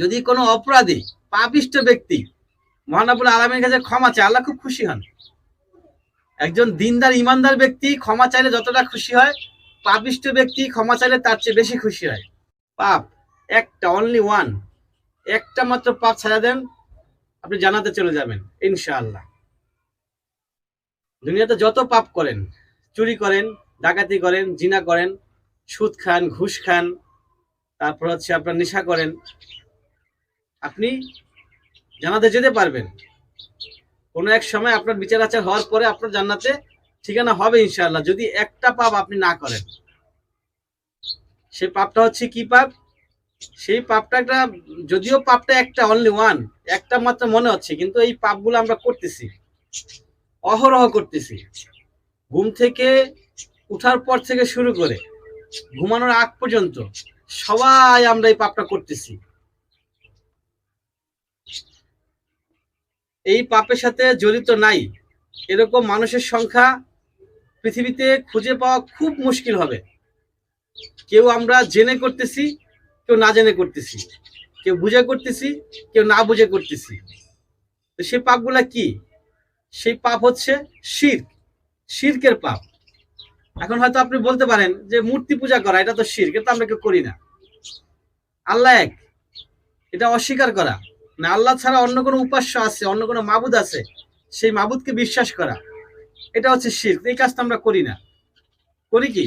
যদি কোনো অপরাধী পাপিষ্ট ব্যক্তি মহানাবুল আলমের কাছে ক্ষমা চায়, আল্লাহ খুব খুশি হন। একজন দিনদার, ইমানদার ব্যক্তি ক্ষমা চাইলে যতটা খুশি হয়, পাপিষ্ট ব্যক্তি ক্ষমা চাইলে তার চেয়ে বেশি খুশি হয়। পাপ, একটা অনলি ওয়ান একটা মাত্র পাপ ছাড়া দেন, আপনি জানাতে চলে যাবেন, ইনশাআল্লাহ। দুনিয়াতে যত পাপ করেন, চুরি করেন, ডাকাতি করেন, জিনা করেন, সুদ খান, ঘুষ খান, তারপর হচ্ছে আপনার নেশা করেন আপনি জানাতে যেতে পারবেন। কোনো এক সময় আপনার বিচার আচার হওয়ার পরে আপনার জান্নাতে ঠিকানা হবে ইনশাল্লাহ যদি একটা পাপ আপনি না করেন। সেই পাপটা হচ্ছে কি পাপ? সেই পাপটা একটা, যদিও পাপটা একটা অনলি ওয়ান একটা মাত্র মনে হচ্ছে, কিন্তু এই পাপগুলো আমরা করতেছি। অহরহ করতেছি। ঘুম থেকে উঠার পর থেকে শুরু করে ঘুমানোর আগ পর্যন্ত সবাই আমরা এই পাপটা করতেছি। এই পাপের সাথে জড়িত নাই। এরকম মানুষের সংখ্যা পৃথিবীতে খুঁজে পাওয়া খুব মুশকিল হবে। কেউ আমরা জেনে করতেছি, কেউ না জেনে করতেছি। কেউ বুঝে করতেছি, কেউ না বুঝে করতেছি। তো সেই পাপগুলা কি? সেই পাপ হচ্ছে শির্ক। শির্কের পাপ। এখন হয়তো আপনি বলতে পারেন যে মূর্তি পূজা করা, এটা তো শির্ক, এটা আমরা কেউ করি না। আল্লাহ এক, এটা অস্বীকার করা। না আল্লাহ ছাড়া অন্য কোনো উপাস্য আছে, অন্য কোনো মাবুদ আছে, সেই মাবুদকে বিশ্বাস করা। এটা হচ্ছে শির্ক। এই কাজটা আমরা করি না। করি কি?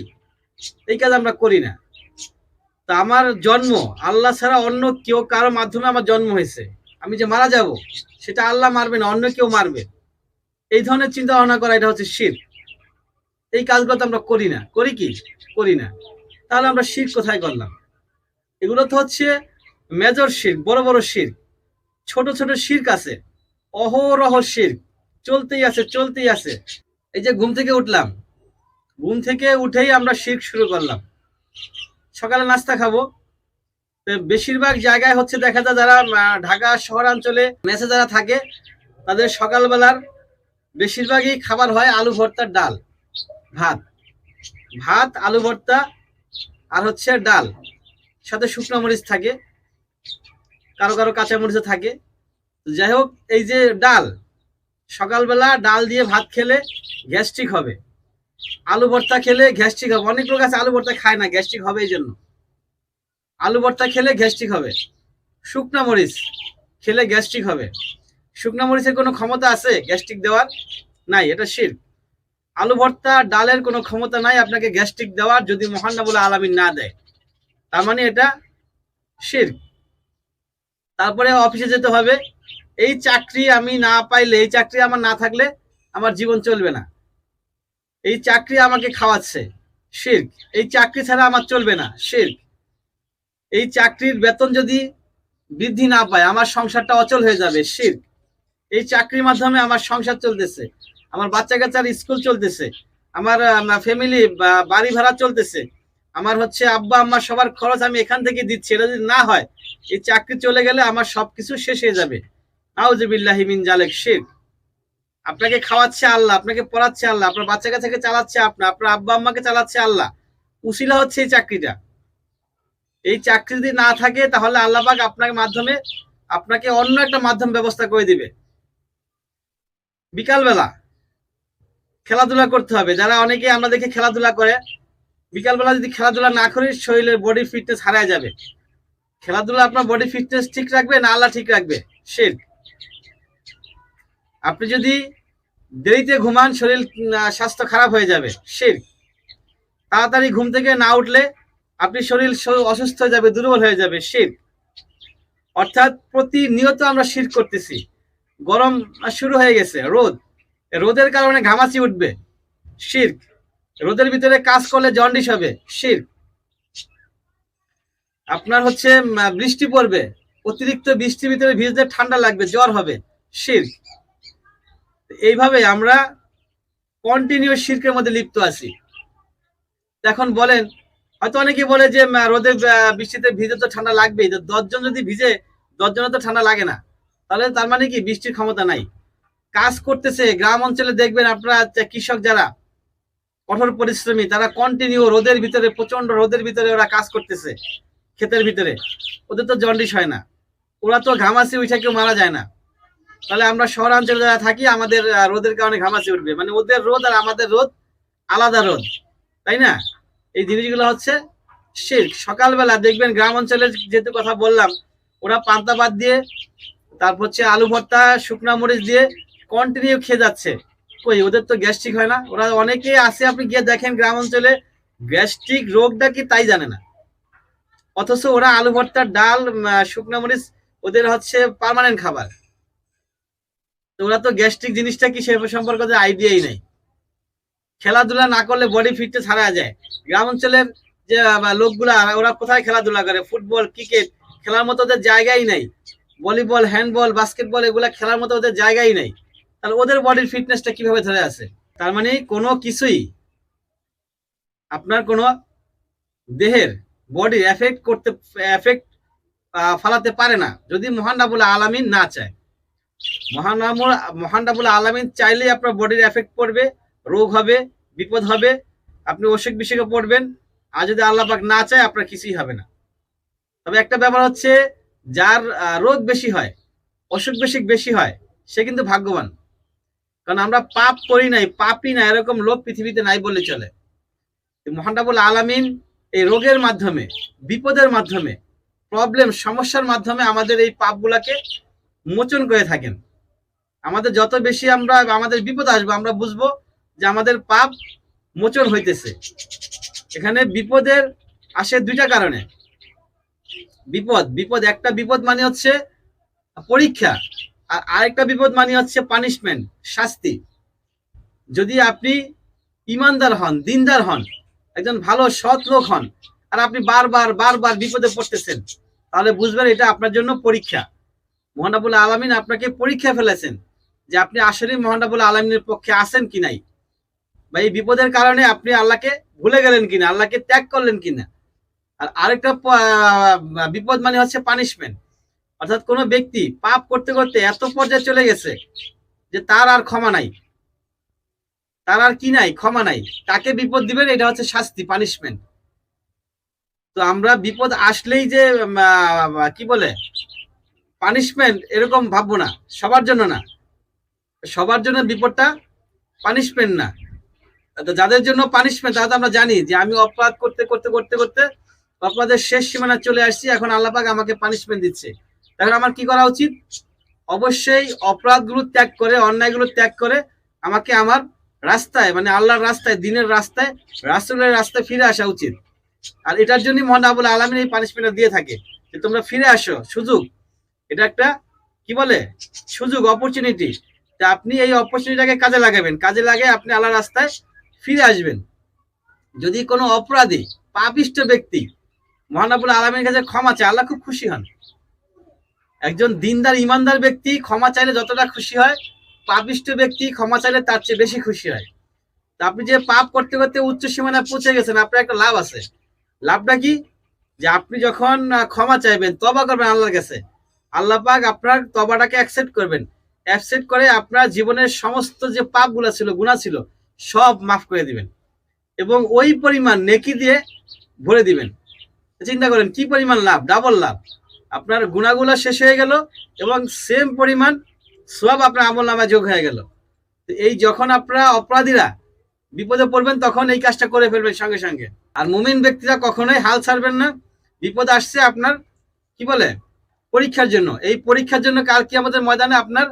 এই কাজ আমরা করি না। তা আমার জন্ম, আল্লাহ ছাড়া অন্য কেউ কারও মাধ্যমে আমার জন্ম হয়েছে। আমি যে মারা যাব, সেটা আল্লাহ মারবে না, অন্য কেউ মারবে। এই ধরনের চিন্তা ভাবনা করা, এটা হচ্ছে শির এই কাজগুলো তো আমরা করি না। করি কি? করি না। তাহলে আমরা শির কোথায় করলাম? এগুলো তো হচ্ছে মেজর শির বড় বড় শির ছোট ছোট শির্ক আছে। অহরহ শির চলতেই আছে চলতেই আছে। এই যে ঘুম থেকে উঠলাম। ঘুম থেকে উঠেই আমরা শির্ক শুরু করলাম। সকালে নাস্তা খাব। বেশিরভাগ জায়গায় হচ্ছে দেখা যায় যারা ঢাকা শহরাঞ্চলে মেসে যারা থাকে, তাদের সকালবেলার বেশিরভাগই খাবার হয় আলু ভর্তার ডাল, ভাত। ভাত, আলু ভর্তা আর হচ্ছে ডাল। সাথে শুকনো মরিচ থাকে। কারও কারও কাঁচা মরিচও থাকে যাই হোক, এই যে ডাল, সকালবেলা ডাল দিয়ে ভাত খেলে গ্যাস্ট্রিক হবে। আলু ভর্তা খেলে গ্যাস্ট্রিক হবে। অনেক লোক আছে আলু ভর্তা খায় না, গ্যাস্ট্রিক হবে এই জন্য। আলু ভর্তা খেলে গ্যাস্ট্রিক হবে। শুকনা মরিচ খেলে গ্যাস্ট্রিক হবে। শুকনা মরিচের কোনো ক্ষমতা আছে গ্যাস্ট্রিক দেওয়ার? নাই, এটা শির আলু ভর্তা, ডালের কোনো ক্ষমতা নাই আপনাকে গ্যাস্ট্রিক দেওয়ার যদি মহান্নাবুল আলামিন না দেয়। তার মানে এটা শির তারপরে অফিসে যেতে হবে। এই চাকরি আমি না পাইলে, এই চাকরি আমার না থাকলে আমার জীবন চলবে না। এই চাকরি আমাকে খাওয়াচ্ছে শির্ক এই চাকরি ছাড়া আমার চলবে না শির্ক এই চাকরির বেতন যদি বৃদ্ধি না পায়, আমার সংসারটা অচল হয়ে যাবে শির্ক এই চাকরির মাধ্যমে আমার সংসার চলতেছে, আমার বাচ্চা কাচ্চার স্কুল চলতেছে, আমার ফ্যামিলি বাড়ি ভাড়া চলতেছে। আমার হচ্ছে আব্বা, আম্মা সবার খরচ আমি এখান থেকে দিচ্ছি। এটা যদি না হয়, এই চাকরি চলে গেলে আমার সবকিছু শেষ হয়ে যাবে। আউজবিল্লাহি মিন জালেক শেখ আপনাকে খাওয়াচ্ছে আল্লাহ, আপনাকে পড়াচ্ছে আল্লাহ, আপনার বাচ্চা কাচ্চাকে চালাচ্ছে আপনার আপনার আব্বা, আম্মাকে চালাচ্ছে আল্লাহ। উশিলা হচ্ছে এই চাকরিটা। এই চাকরি যদি না থাকে, তাহলে আল্লাহ পাক আপনার মাধ্যমে, আপনাকে অন্য একটা মাধ্যম ব্যবস্থা করে দিবে। বিকালবেলা খেলাধুলা করতে হবে। যারা অনেকে আমরা দেখি খেলাধুলা করে বিকালবেলা যদি খেলাধুলা না করি শরীরের বডি ফিটনেস হারায় যাবে। খেলাধুলা আপনার বডি ফিটনেস ঠিক রাখবে না আল্লাহ ঠিক রাখবে? শির্ক আপনি যদি দেরিতে ঘুমান, শরীর স্বাস্থ্য খারাপ হয়ে যাবে। শির তাড়াতাড়ি ঘুম থেকে না উঠলে আপনি শরীর অসুস্থ হয়ে যাবে, দুর্বল হয়ে যাবে। শির অর্থাৎ প্রতিনিয়ত আমরা শির করতেছি। গরম শুরু হয়ে গেছে, রোদ। রোদের কারণে ঘামাচি উঠবে। শির রোদের ভিতরে কাজ করলে জন্ডিস হবে, শির। আপনার হচ্ছে বৃষ্টি পড়বে, অতিরিক্ত বৃষ্টির ভিতরে ভিজলে ঠান্ডা লাগবে, জ্বর হবে, শির। এইভাবে আমরা কন্টিনিউ শির্কের মধ্যে লিপ্ত আছি। এখন বলেন, হয়তো অনেকে বলে যে রোদে বৃষ্টিতে ভিজে তো ঠান্ডা লাগবেই দশজন যদি ভিজে দশজনের তো ঠান্ডা লাগে না। তাহলে তার মানে কি, বৃষ্টির ক্ষমতা নাই। কাজ করতেছে, গ্রাম অঞ্চলে দেখবেন আপনারা কৃষক যারা কঠোর পরিশ্রমী তারা কন্টিনিউ রোদের ভিতরে প্রচণ্ড রোদের ভিতরে ওরা কাজ করতেছে, ক্ষেতের ভিতরে, ওদের তো জন্ডিস হয় না। ওরা তো ঘামাসি উঠে কেউ মারা যায় না। তাহলে আমরা শহরাঞ্চলে যারা থাকি, আমাদের রোদের কারণে ঘামাসি উঠবে। মানে ওদের রোদ আর আমাদের রোদ আলাদা রোদ, তাই না? এই জিনিসগুলো হচ্ছে শির্ক সকালবেলা দেখবেন গ্রাম অঞ্চলের যেহেতু কথা বললাম, ওরা পান্তা ভাত দিয়ে, তারপর হচ্ছে আলু ভর্তা, শুকনা মরিচ দিয়ে কন্টিনিউ খেয়ে যাচ্ছে। কই ওদের তো গ্যাস্ট্রিক হয় না। ওরা অনেকেই আছে আপনি গিয়ে দেখেন গ্রাম অঞ্চলে। গ্যাস্ট্রিক রোগটা কি তাই জানে না। অথচ ওরা আলু ভর্তা ডাল শুকনা মরিচ, ওদের হচ্ছে পার্মানেন্ট খাবার। তো ওরা তো গ্যাস্ট্রিক জিনিসটা কি সে সম্পর্কে আইডিয়াই নেই। খেলাধুলা না করলে বডি ফিটনেস হারা যায়। গ্রাম অঞ্চলের যে লোকগুলা, ওরা কোথায় খেলাধুলা করে? ফুটবল, ক্রিকেট, খেলার মতো ওদের জায়গাই নাই। ভলিবল হ্যান্ডবল বাস্কেটবল এগুলা খেলার মতো ওদের জায়গাই নেই। তাহলে ওদের বডির ফিটনেসটা কীভাবে ধরে আছে? তার মানে কোনো কিছুই আপনার কোনো দেহের বডি এফেক্ট করতে এফেক্ট ফালাতে পারে না। যদি মহান রাবুল আলামিন না চায়। মহান মহান রাবুল আলামিন চাইলেই আপনার বডির এফেক্ট পড়বে, রোগ হবে, বিপদ হবে, আপনি অসুখ বিসুখে পড়বেন। আর যদি আল্লাহ পাক না চায়, আপনার কিছুই হবে না। তবে একটা ব্যাপার হচ্ছে, যার রোগ বেশি হয়, অসুখ বিসুখ বেশি হয়, সে কিন্তু ভাগ্যবান। কারণ আমরা পাপ করি নাই, পাপই না এরকম লোক পৃথিবীতে নাই বলে চলে। মহানরাবুল আলামিন এই রোগের মাধ্যমে, বিপদের মাধ্যমে প্রবলেম সমস্যার মাধ্যমে আমাদের এই পাপগুলাকে মোচন করে থাকেন। আমাদের যত বেশি আমরা আমাদের বিপদ আসব, আমরা বুঝব যে আমাদের পাপ মোচন হইতেছে। এখানে বিপদের আসে দুইটা কারণে। বিপদ বিপদ একটা বিপদ মানে হচ্ছে পরীক্ষা। আর আরেকটা বিপদ মানে হচ্ছে পানিশমেন্ট শাস্তি। যদি আপনি ইমানদার হন, দিনদার হন, একজন ভালো সৎ লোক হন, আর আপনি বারবার বারবার বিপদে পড়তেছেন, তাহলে বুঝবেন এটা আপনার জন্য পরীক্ষা। মহানাবুল আলমিন আপনাকে পরীক্ষা ফেলেছেন যে আপনি আসলে মহানাবুল আলমিনের পক্ষে আছেন কি নাই। বা এই বিপদের কারণে আপনি আল্লাহকে ভুলে গেলেন কিনা আল্লাহকে ত্যাগ করলেন কিনা আর আরেকটা বিপদ মানে হচ্ছে পানিশমেন্ট অর্থাৎ কোনো ব্যক্তি পাপ করতে করতে এত পর্যায়ে চলে গেছে যে তার আর ক্ষমা নাই। তার আর কি নাই? ক্ষমা নাই। তাকে বিপদ দিবেন, এটা হচ্ছে শাস্তি পানিশমেন্ট তো আমরা বিপদ আসলেই যে কি বলে? পানিশমেন্ট এরকম ভাববো না। সবার জন্য না। সবার জন্য বিপদটা পানিশমেন্ট না। তো যাদের জন্য পানিশমেন্ট তাহলে তো আমরা জানি যে আমি অপরাধ করতে করতে করতে করতে অপরাধের শেষ সীমানা চলে আসছি। এখন আল্লাহপাক আমাকে পানিশমেন্ট দিচ্ছে। তখন আমার কি করা উচিত? অবশ্যই অপরাধগুলো ত্যাগ করে, অন্যায়গুলো ত্যাগ করে আমাকে আমার রাস্তায় মানে আল্লাহর রাস্তায়, দিনের রাস্তায়, রাসুলের রাস্তায় ফিরে আসা উচিত। আর এটার জন্যই মহান আবুল আলমিন এই পানিশমেন্ট দিয়ে থাকে যে তোমরা ফিরে আসো, সুযোগ। এটা একটা, কি বলে? সুযোগ অপরচুনিটি তা আপনি এই অপরচুনিটিটাকে কাজে লাগাবেন। কাজে লাগে আপনি আল্লাহর রাস্তায় ফিরে আসবেন। যদি কোনো অপরাধী, পাপিষ্ট ব্যক্তি মহানাবুল আলমের কাছে ক্ষমা চায়, আল্লাহ খুব খুশি হন। একজন দিনদার, ইমানদার ব্যক্তি ক্ষমা চাইলে যতটা খুশি হয়, পাপিষ্ট ব্যক্তি ক্ষমা চাইলে তার চেয়ে বেশি খুশি হয়। তা আপনি যে পাপ করতে করতে উচ্চ সীমানায় পৌঁছে গেছেন, আপনার একটা লাভ আছে। লাভটা কি? যে আপনি যখন ক্ষমা চাইবেন তবা করবেন আল্লাহর কাছে, আল্লাহ পাক আপনার তবাটাকে অ্যাকসেপ্ট করবেন। অ্যাকসেপ্ট করে আপনার জীবনের সমস্ত যে পাপগুলো ছিল গুণা ছিল, সব মাফ করে দিবেন। এবং ওই পরিমাণ নেকি দিয়ে ভরে দিবেন। চিন্তা করেন, কি পরিমাণ লাভ? ডাবল লাভ। আপনার গুণাগুলো শেষ হয়ে গেল এবং সেম পরিমাণ সব আপনার আমল নামায় যোগ হয়ে গেল। এই যখন আপনারা অপরাধীরা বিপদে পড়বেন, তখন এই কাজটা করে ফেলবেন সঙ্গে সঙ্গে। আর মুমিন ব্যক্তিরা কখনোই হাল ছাড়বেন না। বিপদ আসছে আপনার, কি বলে, পরীক্ষার জন্য। এই পরীক্ষার জন্য কাল কি আমাদের ময়দানে আপনার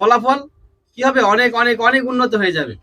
ফলাফল কি হবে? অনেক অনেক অনেক উন্নত হয়ে যাবে।